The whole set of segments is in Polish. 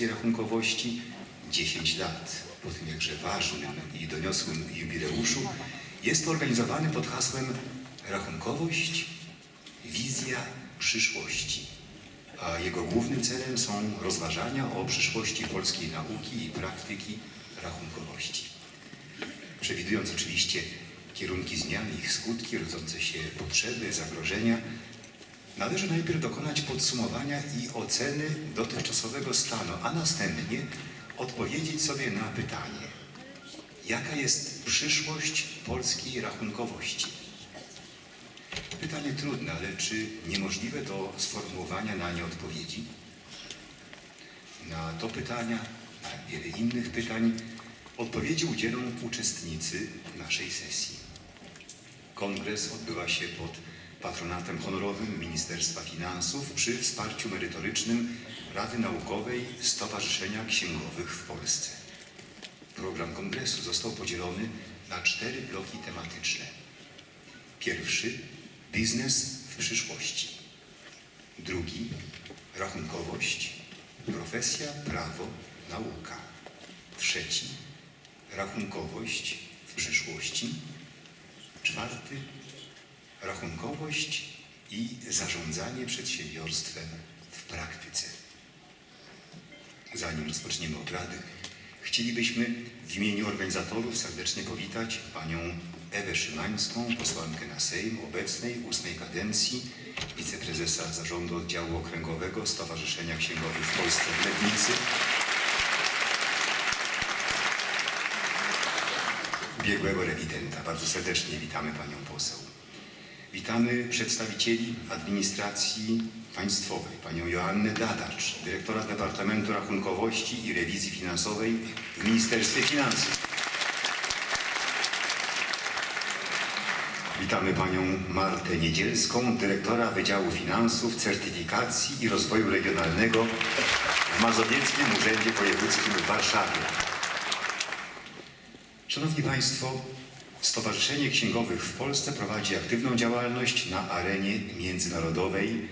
rachunkowości 10 lat po tym jakże ważnym i doniosłym jubileuszu jest organizowany pod hasłem Rachunkowość, wizja przyszłości. A jego głównym celem są rozważania o przyszłości polskiej nauki i praktyki rachunkowości. Przewidując oczywiście kierunki zmian i ich skutki, rodzące się potrzeby, zagrożenia, Należy najpierw dokonać podsumowania i oceny dotychczasowego stanu, a następnie odpowiedzieć sobie na pytanie, jaka jest przyszłość polskiej rachunkowości? Pytanie trudne, ale czy niemożliwe do sformułowania na nie odpowiedzi? Na to pytania, na wiele innych pytań, odpowiedzi udzielą uczestnicy naszej sesji. Kongres odbywa się pod patronatem honorowym Ministerstwa Finansów przy wsparciu merytorycznym Rady Naukowej Stowarzyszenia Księgowych w Polsce. Program kongresu został podzielony na cztery bloki tematyczne. Pierwszy biznes w przyszłości. Drugi rachunkowość, profesja, prawo, nauka. Trzeci rachunkowość w przyszłości. Czwarty rachunkowość i zarządzanie przedsiębiorstwem w praktyce. Zanim rozpoczniemy obrady, chcielibyśmy w imieniu organizatorów serdecznie powitać panią Ewę Szymańską, posłankę na Sejm obecnej ósmej kadencji, wiceprezesa Zarządu Oddziału Okręgowego Stowarzyszenia Księgowych w Polsce w Legnicy, biegłego rewidenta. Bardzo serdecznie witamy panią poseł. Witamy przedstawicieli administracji państwowej, panią Joannę Dadacz, dyrektora Departamentu Rachunkowości i Rewizji Finansowej w Ministerstwie Finansów. Witamy panią Martę Niedzielską, dyrektora Wydziału Finansów, Certyfikacji i Rozwoju Regionalnego w Mazowieckim Urzędzie Wojewódzkim w Warszawie. Szanowni Państwo, Stowarzyszenie Księgowych w Polsce prowadzi aktywną działalność na arenie międzynarodowej.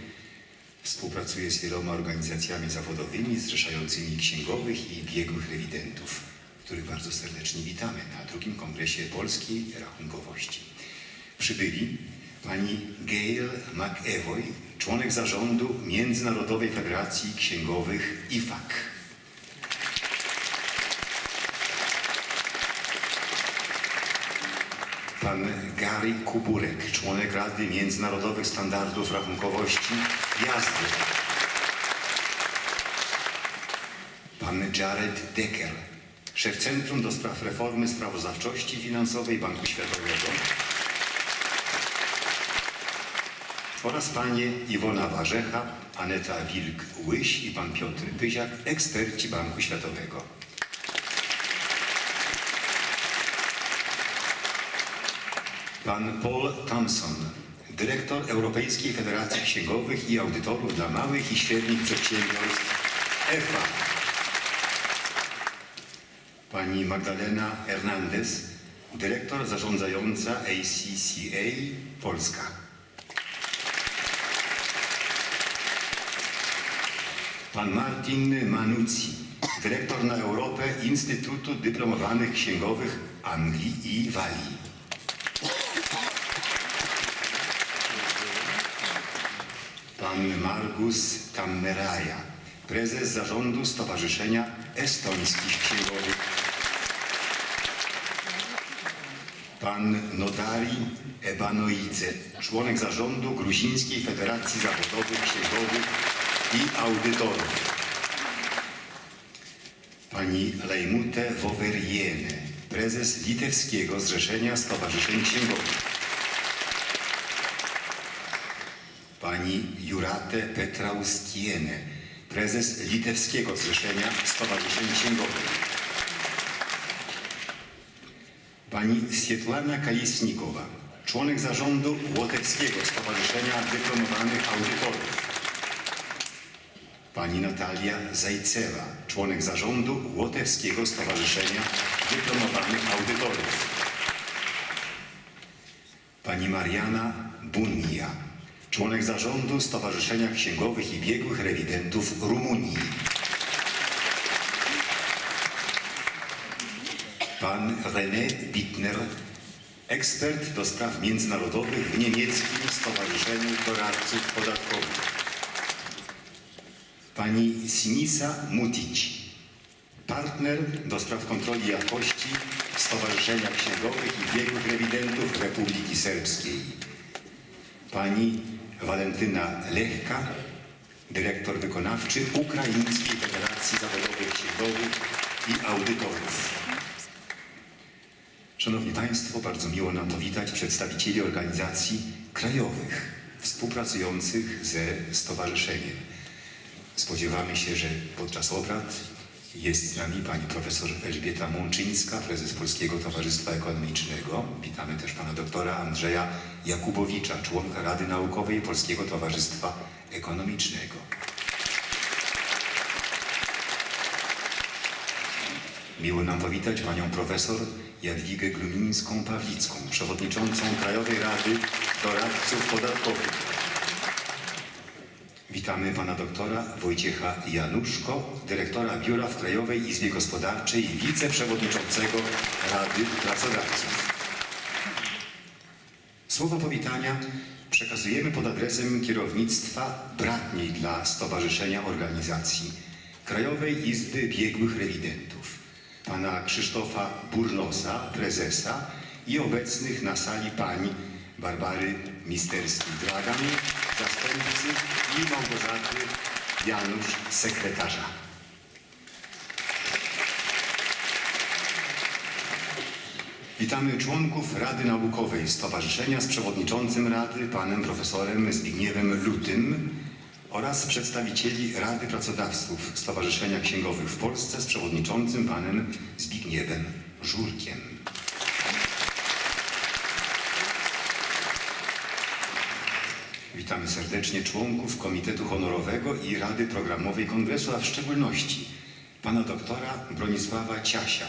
Współpracuje z wieloma organizacjami zawodowymi zrzeszającymi księgowych i biegłych rewidentów, których bardzo serdecznie witamy na drugim Kongresie Polskiej Rachunkowości. Przybyli pani Gail McEvoy, członek zarządu Międzynarodowej Federacji Księgowych IFAK. Pan Gary Kuburek, członek Rady Międzynarodowych Standardów Rachunkowości Jazdy. Pan Jared Decker, szef Centrum do Spraw Reformy Sprawozdawczości Finansowej Banku Światowego. Oraz panie Iwona Warzecha, Aneta Wilk-Łyś i pan Piotr Pyziak, eksperci Banku Światowego. Pan Paul Thompson, dyrektor Europejskiej Federacji Księgowych i Audytorów dla Małych i Średnich Przedsiębiorstw EFA. Pani Magdalena Hernandez, dyrektor zarządzająca ACCA Polska. Pan Martin Manucci, dyrektor na Europę Instytutu Dyplomowanych Księgowych Anglii i Walii. Pan Margus Tammeraja, prezes zarządu Stowarzyszenia Estońskich Księgowych. Pan Nodari Ebanoidze, członek zarządu Gruzińskiej Federacji Zawodowych Księgowych i Audytorów. Pani Lejmute Woweriene, prezes Litewskiego Zrzeszenia Stowarzyszeń Księgowych. Pani Jurate Petrauskiene, prezes Litewskiego Zrzeszenia Stowarzyszeń Księgowych. Pani Swietłana Kalisnikowa, członek zarządu Łotewskiego Stowarzyszenia Dyplomowanych Audytorów. Pani Natalia Zajcewa, członek zarządu Łotewskiego Stowarzyszenia Dyplomowanych Audytorów. Pani Mariana Bunia, członek zarządu Stowarzyszenia Księgowych i Biegłych Rewidentów Rumunii. Pan René Bittner, ekspert do spraw międzynarodowych w niemieckim Stowarzyszeniu Doradców Podatkowych. Pani Sinisa Mutić, partner do spraw kontroli jakości Stowarzyszenia Księgowych i Biegłych Rewidentów Republiki Serbskiej. Pani Walentyna Lechka, dyrektor wykonawczy Ukraińskiej Federacji Zawodowych Księgowych i Audytorów. Szanowni Państwo, bardzo miło nam powitać przedstawicieli organizacji krajowych współpracujących ze stowarzyszeniem. Spodziewamy się, że podczas obrad jest z nami pani profesor Elżbieta Mączyńska, prezes Polskiego Towarzystwa Ekonomicznego. Witamy też pana doktora Andrzeja Jakubowicza, członka Rady Naukowej Polskiego Towarzystwa Ekonomicznego. Miło nam powitać panią profesor Jadwigę Glumińską-Pawlicką, przewodniczącą Krajowej Rady Doradców Podatkowych. Witamy pana doktora Wojciecha Januszko, dyrektora biura w Krajowej Izbie Gospodarczej i wiceprzewodniczącego Rady Pracodawców. Słowo powitania przekazujemy pod adresem kierownictwa bratniej dla Stowarzyszenia Organizacji Krajowej Izby Biegłych Rewidentów, pana Krzysztofa Burnosa, prezesa i obecnych na sali pań Barbary Misterskiej-Dragan, zastępcy i Małgorzaty Janusz, sekretarza. Witamy członków Rady Naukowej Stowarzyszenia z przewodniczącym Rady, panem profesorem Zbigniewem Lutym oraz przedstawicieli Rady Pracodawców Stowarzyszenia Księgowych w Polsce z przewodniczącym panem Zbigniewem Żurkiem. Witamy serdecznie członków Komitetu Honorowego i Rady Programowej Kongresu, a w szczególności pana doktora Bronisława Ciasia,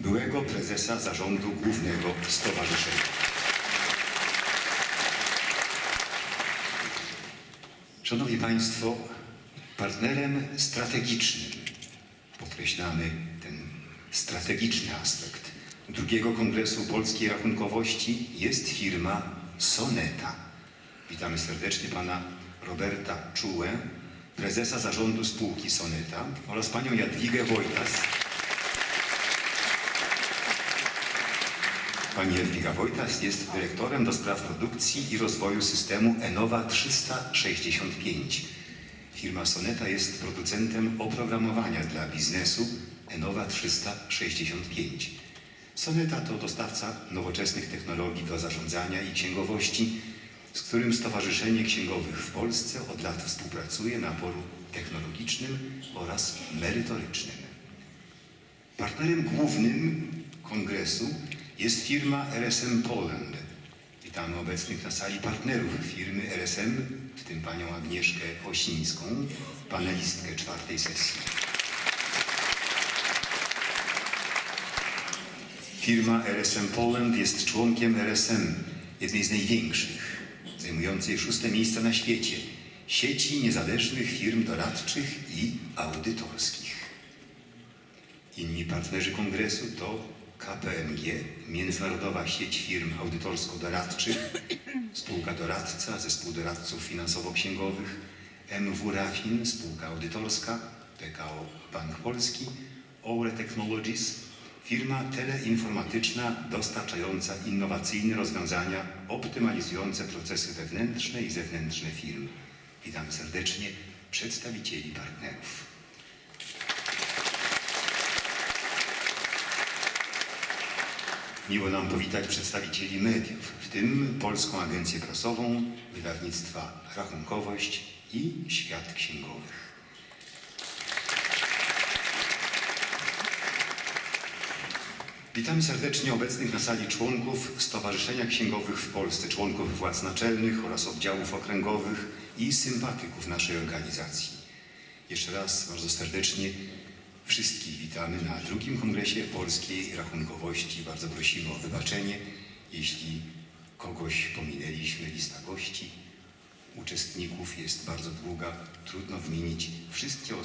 byłego prezesa Zarządu Głównego Stowarzyszenia. Szanowni Państwo, partnerem strategicznym, podkreślamy ten strategiczny aspekt, drugiego Kongresu Polskiej Rachunkowości jest firma Soneta. Witamy serdecznie pana Roberta Czułę, prezesa zarządu spółki Soneta oraz panią Jadwigę Wojtas. Pani Jadwiga Wojtas jest dyrektorem do spraw produkcji i rozwoju systemu Enowa 365. Firma Soneta jest producentem oprogramowania dla biznesu Enowa 365. Soneta to dostawca nowoczesnych technologii do zarządzania i księgowości, z którym Stowarzyszenie Księgowych w Polsce od lat współpracuje na polu technologicznym oraz merytorycznym. Partnerem głównym kongresu jest firma RSM Poland. Witamy obecnych na sali partnerów firmy RSM, w tym panią Agnieszkę Osińską, panelistkę czwartej sesji. Firma RSM Poland jest członkiem RSM, jednej z największych, zajmującej szóste miejsce na świecie, sieci niezależnych firm doradczych i audytorskich. Inni partnerzy kongresu to KPMG, Międzynarodowa Sieć Firm Audytorsko-Doradczych, Spółka Doradca, Zespół Doradców Finansowo-Księgowych, MW Rafin, Spółka Audytorska, PKO Bank Polski, Oure Technologies, firma teleinformatyczna dostarczająca innowacyjne rozwiązania optymalizujące procesy wewnętrzne i zewnętrzne firm. Witam serdecznie przedstawicieli partnerów. Miło nam powitać przedstawicieli mediów, w tym Polską Agencję Prasową, wydawnictwa Rachunkowość i Świat Księgowych. Witamy serdecznie obecnych na sali członków Stowarzyszenia Księgowych w Polsce, członków władz naczelnych oraz oddziałów okręgowych i sympatyków naszej organizacji. Jeszcze raz bardzo serdecznie wszystkich witamy na drugim Kongresie Polskiej Rachunkowości. Bardzo prosimy o wybaczenie, jeśli kogoś pominęliśmy. Lista gości, uczestników jest bardzo długa. Trudno wymienić wszystkie osoby.